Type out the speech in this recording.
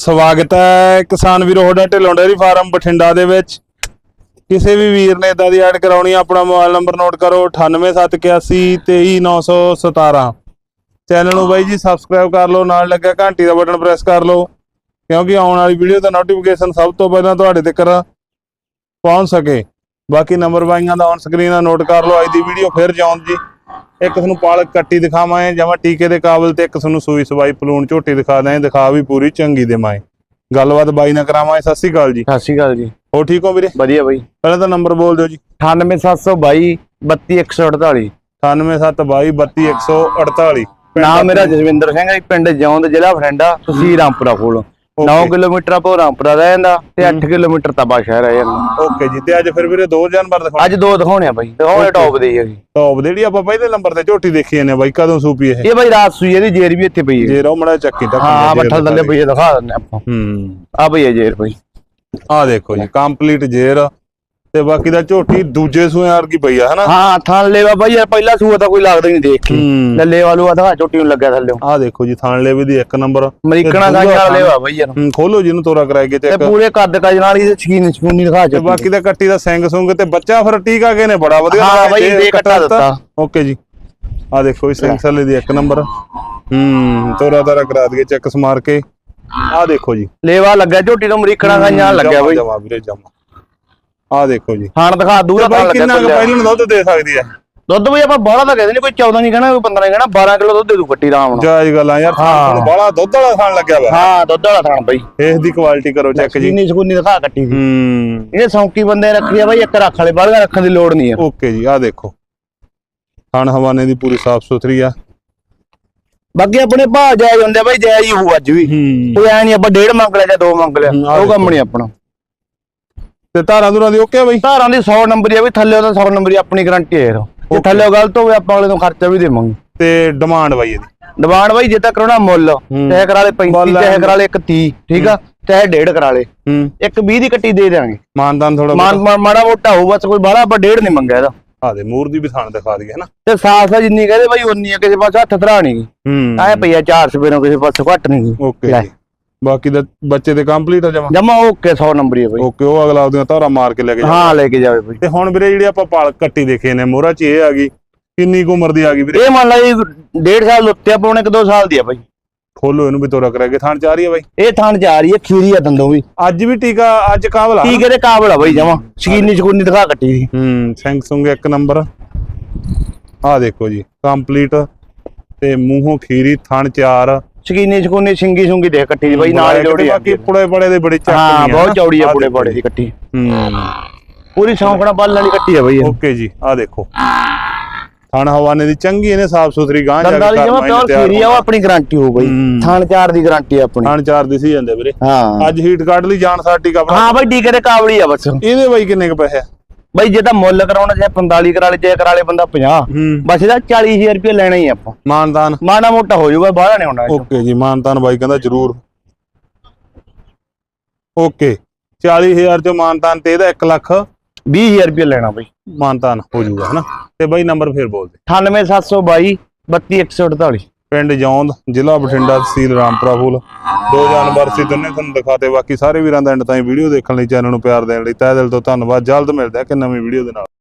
ਸਵਾਗਤ ਹੈ ਕਿਸਾਨ ਵੀਰੋ, ਤੁਹਾਡਾ ਢਿੱਲੋਂ ਡੇਅਰੀ ਫਾਰਮ ਬਠਿੰਡਾ ਦੇ ਵਿੱਚ। ਕਿਸੇ ਵੀ ਵੀਰ ਨੇ ਇਦਾਂ ਦੀ ਐਡ ਕਰਾਉਣੀ ਆਪਣਾ ਮੋਬਾਈਲ ਨੰਬਰ ਨੋਟ ਕਰੋ 98781 23917 ਚੈਨਲ ਨੂੰ ਬਾਈ ਜੀ ਸਬਸਕ੍ਰਾਈਬ ਕਰ ਲਓ, ਨਾਲ ਲੱਗਿਆ ਘੰਟੀ ਦਾ ਬਟਨ ਪ੍ਰੈਸ ਕਰ ਲਓ, ਕਿਉਂਕਿ ਆਉਣ ਵਾਲੀ ਵੀਡੀਓ ਦਾ ਨੋਟੀਫਿਕੇਸ਼ਨ ਸਭ ਤੋਂ ਪਹਿਲਾਂ ਤੁਹਾਡੇ ਤੱਕ ਪਹੁੰਚ ਸਕੇ। ਬਾਕੀ ਨੰਬਰ ਬਾਈਆਂ ਦਾ ਔਨ ਸਕਰੀਨ ਆ ਨੋਟ ਕਰ ਲਓ, ਅੱਜ ਦੀ ਵੀਡੀਓ ਫਿਰ ਜਾਉਣ ਜੀ ਇੱਕ ਤੁਹਾਨੂੰ ਪਾਲਕ ਕੱਟੀ ਦਿਖਾਵਾਂ ਜਮਾ ਟੀਕੇ ਦੇ ਕਾਬਲ ਤੇ ਇੱਕ ਤੁਹਾਨੂੰ ਸੂਈ ਸਵਾਈ ਪਲੂਣ ਝੋਟੀ ਦਿਖਾ ਦਾਂ ਦਿਖਾ ਵੀ ਪੂਰੀ ਚੰਗੀ ਦੇ ਮਾਏ। ਗੱਲਬਾਤ ਬਾਈ ਨਾਲ ਕਰਾਵਾਂ ਸਤਿ ਸ਼੍ਰੀ ਅਕਾਲ ਜੀ। ਸਤਿ ਸ਼੍ਰੀ ਅਕਾਲ ਜੀ। ਹੋ ਠੀਕ ਹੋ ਵੀਰੇ? ਵਧੀਆ ਬਾਈ। ਪਹਿਲਾਂ ਤਾਂ ਨੰਬਰ ਬੋਲ ਦਿਓ ਜੀ। 98722 32148 98722 32148 ਨਾਮ ਮੇਰਾ ਜਸਵਿੰਦਰ ਸਿੰਘ ਹੈ ਜੀ, ਪਿੰਡ ਜੌਂਦ ਜ਼ਿਲ੍ਹਾ ਬਠਿੰਡਾ ਤਹਿਸੀਲ ਰਾਮਪੁਰਾ ਕੋਲ। 9 ਕਿਲੋਮੀਟਰ ਆਪੋ ਰਾਮਪੁਰਾ ਦਾ ਜਾਂਦਾ ਤੇ 8 ਕਿਲੋਮੀਟਰ ਤਬਾ ਸ਼ਹਿਰ ਹੈ ਜਾਂਦਾ। ਓਕੇ ਜੀ ਤੇ ਅੱਜ ਫਿਰ ਵੀਰੇ ਦੋ ਜਾਨਵਰ ਦਿਖਾਓ। ਅੱਜ ਦੋ ਦਿਖਾਉਣੇ ਆ ਬਾਈ ਦਿਖਾਉਣੇ ਟੌਪ ਦੇ ਹੀ ਆ ਜੀ। ਟੌਪ ਜਿਹੜੀ ਆਪਾਂ ਪਹਿਲੇ ਨੰਬਰ ਤੇ ਝੋਟੀ ਦੇਖੀ ਜਾਂਦੇ ਆ ਬਾਈ ਕਦੋਂ ਸੂਪੀ ਇਹ? ਇਹ ਬਾਈ ਰਾਤ ਸੂਈ ਇਹਦੀ ਜੇਰ ਵੀ ਇੱਥੇ ਪਈ ਹੈ ਜੇ ਰੋ ਮੜਾ ਚੱਕੀ ਤੱਕ ਹਾਂ ਬੱਠਲ ਥੱਲੇ ਪਈ ਦਿਖਾ ਦਿੰਦੇ ਆਪਾਂ। ਹੂੰ। ਆ ਹੈ ਜੇਰ ਬਾਈ। ਆ ਦੇਖੋ ਜੀ ਕੰਪਲੀਟ ਜੇਰ। ਤੇ ਬਾਕੀ ਦਾ ਝੋਟੀ ਦੂਜੇ ਸੂਏ ਵਰਗੀ ਪਈ ਆ ਹਨਾ? ਹਾਂ ਥਾਂ ਲੈਵਾ ਬਾਈ ਯਾਰ ਪਹਿਲਾ ਸੂਆ ਤਾਂ ਕੋਈ ਲੱਗਦਾ ਹੀ ਨਹੀਂ ਦੇਖ ਕੇ। ਲੱਲੇ ਵਾਲੂ ਆ ਦਿਖਾ ਚੋਟੀ ਨੂੰ ਲੱਗਿਆ ਥੱਲੇ। ਆ ਦੇਖੋ ਜੀ ਥਾਣ ਲੈਵੇ ਦੀ ਇੱਕ ਨੰਬਰ। ਅਮਰੀਕਣਾ ਦਾ ਦੂਜਾ ਲੈਵਾ ਬਾਈ ਯਾਰ ਖੋਲੋ ਜੀ ਨੂੰ ਤੋਰਾ ਕਰਾਏ ਕੇ ਤੇ ਪੂਰੇ ਕੱਦ ਕਾਜ ਨਾਲ ਹੀ ਸਕੀਨ ਸਕੂਨੀ ਦਿਖਾ ਤੇ ਚੁੱਕੀ ਬਾਕੀ ਦਾ ਕੱਟੀ ਦਾ ਸਿੰਘ ਸੁੰਗ ਤੇ ਬੱਚਾ ਫਿਰ ਟੀਕਾ ਕੇ ਨੇ ਬੜਾ ਵਧੀਆ ਹਾਂ ਬਾਈ ਦੇ ਕੱਟਾ ਦਿੱਤਾ। ਓਕੇ ਜੀ। ਆ ਦੇਖੋ ਜੀ ਸਿੰਘ ਸੱਲੇ ਦੀ ਇੱਕ ਨੰਬਰ। ਹੂੰ ਤੋਰਾ ਤਾਰਾ ਕਰਾ ਦਈਏ ਚੈੱਕ ਸਮਾਰ ਕੇ। ਆ ਦੇਖੋ ਜੀ। ਲੇਵਾ ਲੱਗਿਆ ਝੋਟੀ ਤੋਂ ਅਮਰੀਕਣਾ ਦਾ ਨਾਲ ਲੱਗਿਆ ਬਾਈ। ਜਮਾ ਵੀਰੇ ਜਮਾ। ਆ ਦੇਖੋ ਜੀ। ਖਾਣ ਦਿਖਾ ਦੂਰਾ ਬਾਈ ਤਾਂ ਕਿੰਨਾ ਕੁ ਪਹਿਲਾਂ ਦੁੱਧ ਦੇ ਸਕਦੀ ਹੈ ਦੁੱਧ ਵੀ ਆਪਾਂ ਬਾਹਲਾ ਤਾਂ ਕਹਿੰਦੇ ਨਹੀਂ ਕੋਈ 14 ਨਹੀਂ ਕਹਿਣਾ ਕੋਈ 15 ਨਹੀਂ ਕਹਿਣਾ 12 ਕਿਲੋ ਦੁੱਧ ਦੇ ਦੂ ਕੱਟੀ ਆਰਾਮ ਨਾਲ। ਜਾਇਜ਼ ਗੱਲਾਂ ਯਾਰ ਹਾਂ। ਤੁਹਾਨੂੰ ਬਾਲਾ ਦੁੱਧ ਵਾਲਾ ਖਾਣ ਲੱਗਿਆ ਵਾ ਹਾਂ ਦੁੱਧ ਵਾਲਾ ਥਾਣ ਬਾਈ। ਇਸ ਦੀ ਕੁਆਲਿਟੀ ਕਰੋ ਚੈੱਕ ਜੀ। ਜਿੰਨੀ ਸਕੂਨੀ ਦਿਖਾ ਕੱਟੀ ਦੀ। ਹੂੰ। ਇਹ ਸੌਂਕੀ ਬੰਦੇ ਰੱਖੀ ਆ ਬਾਈ ਇੱਕ ਰੱਖ ਵਾਲੇ ਬਾਹਰ ਰੱਖਣ ਦੀ ਲੋੜ ਨਹੀਂ ਆ। ਓਕੇ ਜੀ ਆ ਦੇਖੋ। ਖਾਣ ਹਵਾਨੇ ਦੀ ਪੂਰੀ ਸਾਫ਼ ਸੁਥਰੀ ਆ। ਬਾਕੀ ਆਪਣੇ ਭਾਅ ਜਾਇਜ਼ ਹੁੰਦੇ ਆ ਬਾਈ ਜਾਇਜ਼ ਹੀ ਹੋਊ ਅੱਜ ਵੀ। ਹੂੰ। ਕੋਈ ਐ ਨਹੀਂ ਆਪਾਂ ਡੇਢ ਮੰਗ ਲਿਆ ਜਾਂ ਦੋ ਮੰਗ ਲਿਆ ਹੂੰ, ਆਹ ਉਹ ਕੰਮ। ਨਹੀਂ ਆਪਣਾ। ਤੇ ਧਾਰਾਂ ਧੁਰਾਂ ਦੀ ਓਕੇ ਆ ਬਾਈ? ਧਾਰਾਂ ਦੀ 100 ਨੰਬਰ ਆ ਵੀ ਥੱਲੇ ਉਹਦਾ 100 ਨੰਬਰ ਆਪਣੀ ਗਾਰੰਟੀ ਹੈ ਯਾਰ ਜੇ. ਥੱਲੇ ਗਲਤ ਹੋਵੇ ਆਪਾਂ ਅਗਲੇ ਨੂੰ ਖਰਚਾ ਵੀ ਦੇਵਾਂਗੇ। ਤੇ ਡਿਮਾਂਡ ਬਾਈ ਇਹਦੀ? ਡਿਮਾਂਡ ਬਾਈ ਜੇ ਤਾਂ ਕਰਾਉਣਾ ਮੁੱਲ। ਚਾਹੇ ਕਰਾ ਲੇ 35 ਮੁੱਲ ਚਾਹੇ। ਕਰਾ ਲੇ 31 ਠੀਕ ਆ? ਚਾਹੇ ਡੇਢ ਕਰਾ ਲੇ। ਇੱਕ 20 ਦੀ ਕੱਟੀ ਦੇ ਦੇਾਂਗੇ ਮਾਨਦਾਨ ਥੋੜਾ ਮਾੜਾ ਮੋਟਾ ਹੋਊ ਬਸ ਕੋਈ ਬਾਹਲਾ ਆਪਾਂ ਡੇਢ ਨਹੀਂ ਮੰਗਿਆ ਇਹਦਾ। ਆ ਦੇ ਮੂਰ ਦੀ ਵੀ ਥਾਣ ਦਿਖਾ ਦਈਏ ਹਨਾ? ਤੇ ਆ ਜਿੰਨੀ ਕਹਦੇ ਬਾਈ ਉਨੀ ਆ ਕਿਸੇ ਪਾਸੇ ਹੱਥ ਧਰਾ ਨਹੀਂ ਹੂੰ। ਆਏ ਪਈਆ 400 ਰੁਪਏ ਕਿਸੇ ਪਾਸੇ ਘੱਟ ਨਹੀਂ ਓਕੇ ਲੈ। ਜੀ। ਬਾਕੀ ਦਾ ਬੱਚੇ ਤੇ ਕੰਪਲੀਟ ਆ ਜਮਾ। ਜਮਾ ਓਕੇ 100 ਨੰਬਰ ਹੀ ਆ ਬਾਈ। ਓਕੇ ਉਹ ਅਗਲਾ ਉਹਦੀਆਂ ਧਾਰਾਂ ਮਾਰ ਕੇ ਲੈ ਕੇ ਹਾਂ ਲੈ ਕੇ ਜਾਵੇ ਬਾਈ। ਤੇ ਹੁਣ ਵੀਰੇ ਜਿਹੜੀ ਆਪਾਂ ਪਾਲ ਕੱਟੀ ਦੇਖੇ ਨੇ ਮੋਹਰਾ ਚ ਇਹ ਆ ਗਈ ਕਿੰਨੀ ਕੁ ਉਮਰ ਦੀ ਆ ਗਈ ਵੀਰੇ? ਇਹ ਮੰਨ ਲਾ ਜੀ ਡੇਢ ਸਾਲ ਉੱਤੇ ਪੌਣੇ ਕਿ 2 ਸਾਲ ਦੀ ਆ ਬਾਈ। ਖੋਲੋ ਇਹਨੂੰ ਵੀ ਤੋਰਾ ਕਰਾਂਗੇ ਥਾਣ ਚ ਆ ਰਹੀ ਆ ਬਾਈ? ਇਹ ਥਾਣ ਰਹੀ ਹੈ ਖੀਰੀ ਆ ਦੰਦੋਂ ਵੀ। ਅੱਜ ਵੀ ਟੀਕਾ ਅੱਜ ਕਾਬਲਾ ਠੀਕ ਇਹਦੇ ਕਾਬਲ ਆ ਬਾਈ ਜਮਾ। ਸ਼ਕੀਨੀ ਸ਼ਕੂਨੀ ਦਿਖਾ ਕੱਟੀ ਦੀ। ਹੂੰ ਸੈਮਸੰਗ ਇੱਕ ਨੰਬਰ। ਆ ਦੇਖੋ ਜੀ ਕੰਪਲੀਟ ਤੇ ਮੂੰਹੋਂ ਖੀਰੀ ਥਣ ਚਾਰ ਸ਼ਕੀਨੀ ਸ਼ਕੂਨੀ ਸਿੰਗੀ ਸੁੰਗੀ ਦੀ ਬਾਈ ਨਾਲ ਹੀ ਲੋੜੀ ਬਾਕੀ ਪੁੜੇ ਪੜੇ ਦੇ ਬੜੇ ਚੱਕ ਹਾਂ ਬਹੁਤ ਚੌੜੀ ਆ ਪੁੜੇ ਪੜੇ ਦੀ ਕੱਟੀ ਹੂੰ। ਪੂਰੀ ਸ਼ੌਂਕਣਾ ਬੱਲ ਵਾਲੀ ਕੱਟੀ ਆ ਬਾਈ। ਓਕੇ ਜੀ ਆ ਦੇਖੋ। ਥਣ ਹਵਾਨੇ ਦੀ ਚੰਗੀ ਇਹਨੇ ਸਾਫ਼ ਸੁਥਰੀ ਗਾਂ ਜਾ ਕੇ ਦੀ ਕਰਮਾਈ ਤਿਆਰ ਖੀਰੀ ਆ ਉਹ ਆਪਣੀ ਗਾਰੰਟੀ ਹੋ ਬਾਈ। ਥਾਣ ਚਾਰ ਦੀ ਗਾਰੰਟੀ ਆਪਣੀ। ਥਣ ਚਾਰ ਦਿਸੀ ਜਾਂਦੇ ਵੀਰੇ। ਹਾਂ। ਅੱਜ ਹੀਟ ਕੱਢ ਲਈ ਜਾਨ ਸਾਰ ਟੀਕਾ ਭਰਾ ਹਾਂ ਬਾਈ ਟੀਕੇ ਦੇ ਕਾਬਲੀ ਆ ਬਸ। ਇਹਦੇ ਬਾਈ ਕਿੰਨੇ ਕ ਪੈਸੇ ਆ? ਬਾਈ ਜੇ ਤਾਂ ਮੁੱਲ ਕਰਾਉਣਾ ਚਾਹੇ 45 ਕਰਾ ਲੇ ਚਾਹੇ ਕਰਾ ਲੇ ਬੰਦਾ 50 ਹੂੰ। ਬਸ ਇਹਦਾ 40000 ਰੁਪਏ ਲੈਣਾ ਹੀ ਆਪਾਂ। ਮਾਨਦਾਨ ਮਾਣਾ ਮੋਟਾ ਹੋ ਜਾਊਗਾ ਬਾਹਲਾ ਨਹੀਂ 'ਚੋਂ। ਓਕੇ ਜੀ ਮਾਨਦਾਨ ਬਾਈ ਕਹਿੰਦਾ ਜ਼ਰੂਰ। ਓਕੇ 40000 ਚੋਂ ਮਾਨਦਾਨ ਤੇ ਇਹਦਾ 1 ਲੱਖ। 20000 ਰੁਪਏ ਲੈਣਾ ਬਾਈ। ਮਾਨਦਾਨ ਹੋ ਜਾਊਗਾ ਹਨਾ? ਤੇ ਬਾਈ ਨੰਬਰ ਫੇਰ ਬੋਲ ਦੇ। 98722 32148 ਪਿੰਡ ਜੌਂਦ, ਜ਼ਿਲ੍ਹਾ ਬਠਿੰਡਾ ਤਹਿਸੀਲ ਰਾਮਪੁਰਾ ਫੂਲ। ਦੋ ਜਾਨਵਰ ਸੀ ਦੋਨੇ ਤੁਹਾਨੂੰ ਦਿਖਾਤੇ, ਬਾਕੀ ਸਾਰੇ ਵੀਰਾਂ ਦਾ ਐਂਡ ਤਾਈਂ ਵੀਡੀਓ ਦੇਖਣ ਲਈ ਚੈਨਲ ਨੂੰ ਪਿਆਰ ਦੇਣ ਲਈ ਤਹਿ ਦਿਲ ਤੋਂ ਧੰਨਵਾਦ। ਜਲਦ ਮਿਲਦੇ ਆ ਕਿ ਨਵੀਂ ਵੀਡੀਓ ਦੇ ਨਾਲ।